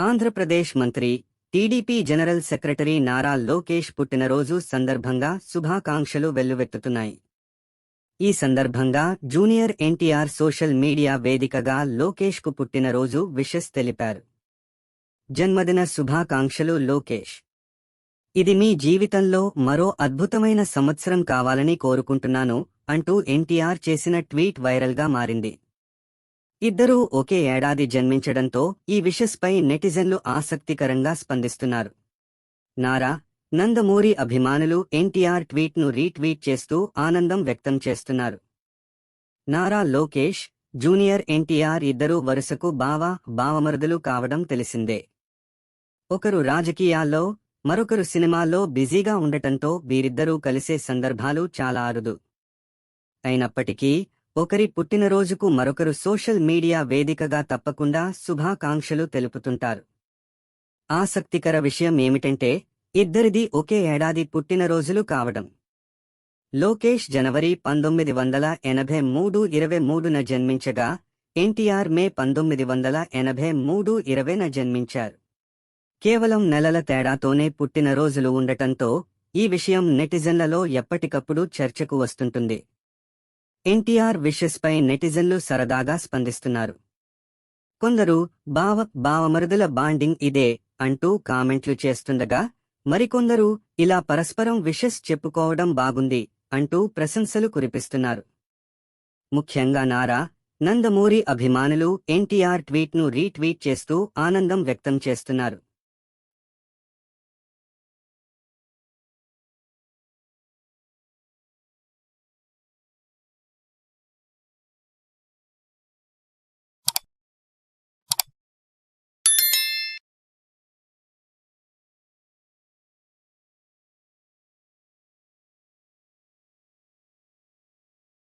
ఆంధ్రప్రదేశ్ మంత్రి TDP general secretary Nara Lokesh పుట్టినరోజు సందర్భంగా శుభాకాంక్షలు వెల్లువెత్తుతున్నాయి. ఈ సందర్భంగా జూనియర్ ఎన్టీఆర్ సోషల్ మీడియా వేదికగా లోకేష్కు పుట్టినరోజు విషెస్ తెలిపారు. జన్మదిన శుభాకాంక్షలు లోకేష్. ఇది మీ జీవితంలో మరో అద్భుతమైన సంవత్సరం కావాలని కోరుకుంటున్నాను అంటూ ఎన్టీఆర్ చేసిన ట్వీట్ వైరల్గా మారింది. ఇద్దరూ ఒకే ఏడాది జన్మించడంతో ఈ విషస్పై నెటిజన్లు ఆసక్తికరంగా స్పందిస్తున్నారు. నారా నందమూరి అభిమానులు ఎన్టీఆర్ ట్వీట్ను రీట్వీట్ చేస్తూ ఆనందం వ్యక్తం చేస్తున్నారు. నారా లోకేష్ జూనియర్ ఎన్టీఆర్ ఇద్దరూ వరుసకు బావ బావమరుదులు కావడం తెలిసిందే. ఒకరు రాజకీయాల్లో మరొకరు సినిమాల్లో బిజీగా ఉండటంతో వీరిద్దరూ కలిసే సందర్భాలు చాలా అరుదు. అయినప్పటికీ ఒకరి పుట్టినరోజుకు మరొకరు సోషల్ మీడియా వేదికగా తప్పకుండా శుభాకాంక్షలు తెలుపుతుంటారు. ఆసక్తికర విషయం ఏమిటంటే ఇద్దరిది ఒకే ఏడాది పుట్టినరోజులు కావడం. లోకేష్ జనవరి పంతొమ్మిది వందల ఎనభై మూడు ఇరవై మూడున జన్మించగా ఎన్టీఆర్ మే పంతొమ్మిది వందల ఎనభై మూడు ఇరవైన జన్మించారు. కేవలం నెలల తేడాతోనే పుట్టినరోజులు ఉండటంతో ఈ విషయం నెటిజన్లలో ఎప్పటికప్పుడు చర్చకు వస్తుంటుంది. ఎన్టీఆర్ విషెస్పై నెటిజన్లు సరదాగా స్పందిస్తున్నారు. కొందరు బావ బావమరుదుల బాండింగ్ ఇదే అంటూ కామెంట్లు చేస్తుండగా మరికొందరు ఇలా పరస్పరం విషెస్ చెప్పుకోవడం బాగుంది అంటూ ప్రశంసలు కురిపిస్తున్నారు. ముఖ్యంగా నారా నందమూరి అభిమానులు ఎన్టీఆర్ ట్వీట్ను రీట్వీట్ చేస్తూ ఆనందం వ్యక్తం చేస్తున్నారు.